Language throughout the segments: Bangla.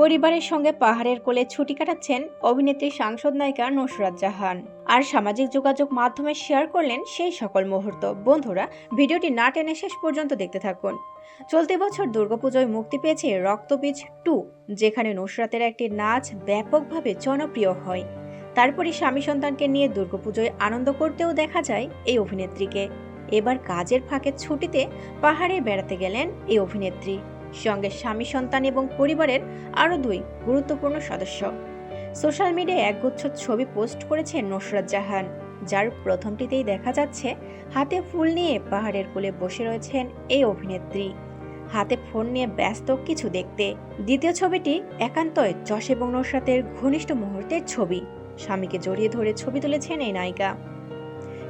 পরিবারের সঙ্গে পাহাড়ের কোলে ছুটি কাটাচ্ছেন অভিনেত্রী সাংসদ নায়িকা নুসরাত জাহান। আর সামাজিক যোগাযোগ মাধ্যমে শেয়ার করলেন সেই সকল মুহূর্ত। বন্ধুরা, ভিডিওটি না টেনে শেষ পর্যন্ত দেখতে থাকুন। চলতি বছর দুর্গাপুজোয় মুক্তি পেয়েছে রক্তবীজ টু, যেখানে নুসরাতের একটি নাচ ব্যাপকভাবে জনপ্রিয় হয়। তারপরে স্বামী সন্তানকে নিয়ে দুর্গাপুজোয় আনন্দ করতেও দেখা যায় এই অভিনেত্রীকে। এবার কাজের ফাঁকে ছুটিতে পাহাড়ে বেড়াতে গেলেন এই অভিনেত্রী। সঙ্গে স্বামী সন্তান এবং পরিবারের আরও দুই গুরুত্বপূর্ণ সদস্য। সোশ্যাল মিডিয়ায় একগুচ্ছ ছবি পোস্ট করেছেন নুসরাত জাহান, যার প্রথমটিতেই দেখা যাচ্ছে হাতে ফুল নিয়ে পাহাড়ের কোলে বসে রয়েছেন এই অভিনেত্রী। হাতে ফোন নিয়ে ব্যস্ত কিছু দেখতে। দ্বিতীয় ছবিটি একান্তই যশ এবং নুসরাতের ঘনিষ্ঠ মুহূর্তের ছবি। স্বামীকে জড়িয়ে ধরে ছবি তুলেছেন এই নায়িকা।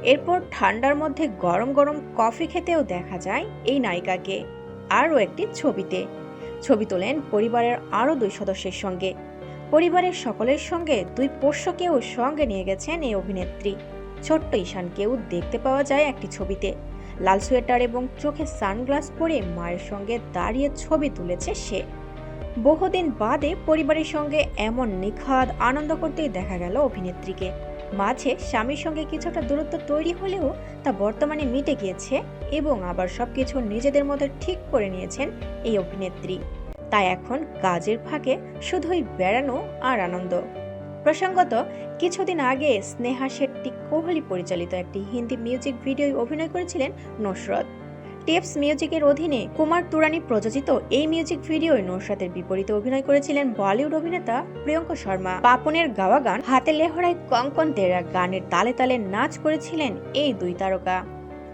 এরপর ঠান্ডার মধ্যে গরম গরম কফি খেতেও দেখা যায় এই নায়িকাকে। আরও একটি ছবিতে। ছবি তোলেন পরিবারের আরও দুই সদস্যের সঙ্গে। পরিবারের সকলের সঙ্গে দুই পোষ্যকেও সঙ্গে নিয়ে গেছেন এই অভিনেত্রী। ছোট্ট ঈশানকেও দেখতে পাওয়া যায় একটি ছবিতে। লাল সোয়েটার এবং চোখে সানগ্লাস পরে মায়ের সঙ্গে দাঁড়িয়ে ছবি তুলেছে সে। বহুদিন বাদে পরিবারের সঙ্গে এমন নিখাদ আনন্দ করতেই দেখা গেল অভিনেত্রীকে। মাঝে স্বামীর সঙ্গে কিছুটা দূরত্ব তৈরি হলেও তা বর্তমানে মিটে গিয়েছে এবং আবার সবকিছু নিজেদের মতো ঠিক করে নিয়েছেন এই অভিনেত্রী। তাই এখন কাজের ফাঁকে শুধুই বেড়ানো আর আনন্দ। প্রসঙ্গত, কিছুদিন আগে স্নেহা শেট্টি কোহলি পরিচালিত একটি হিন্দি মিউজিক ভিডিও অভিনয় করেছিলেন নসরত। টিপস মিউজিকের অধীনে কুমার তুরানি প্রযোজিত এই মিউজিক ভিডিওয় নসরাতের বিপরীতে অভিনয় করেছিলেন বলিউড অভিনেতা প্রিয়ঙ্কা শর্মা। পাপনের গাওয়া গান, হাতে লেহরায় কঙ্কন তেরা গানের তালে তালে নাচ করেছিলেন এই দুই তারকা।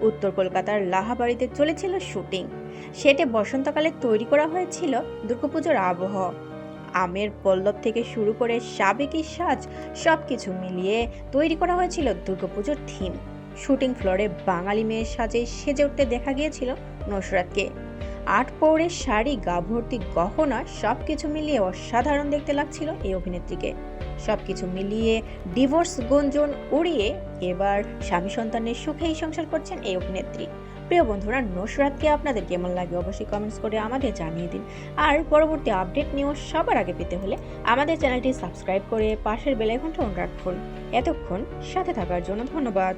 উত্তর কলকাতার লাহাবাড়িতে চলেছিল শুটিং। সেটে বসন্তকালে তৈরি করা হয়েছিল দুর্গাপুজোর আবহ। আমের পল্লব থেকে শুরু করে সাবেকি সাজ সবকিছু মিলিয়ে তৈরি করা হয়েছিল দুর্গাপুজোর থিম। শুটিং ফ্লোরে বাঙালি মেয়ের সাজে সেজে উঠতে দেখা গিয়েছিল নসরাতকে। আট পৌড়ের শাড়ি গা ভর্তি গহনা সবকিছু মিলিয়ে অসাধারণ দেখতে লাগছিল এই অভিনেত্রীকে। সবকিছু মিলিয়ে ডিভোর্স গুঞ্জন উড়িয়ে এবার স্বামী সন্তানের সুখেই সংসার করছেন এই অভিনেত্রী। প্রিয় বন্ধুরা, নসরাতকে আপনাদের কেমন লাগে অবশ্যই কমেন্টস করে আমাদের জানিয়ে দিন। আর পরবর্তী আপডেট নিয়েও সবার আগে পেতে হলে আমাদের চ্যানেলটি সাবস্ক্রাইব করে পাশের বেলাইকনটা অন রাখুন এতক্ষণ সাথে থাকার জন্য ধন্যবাদ।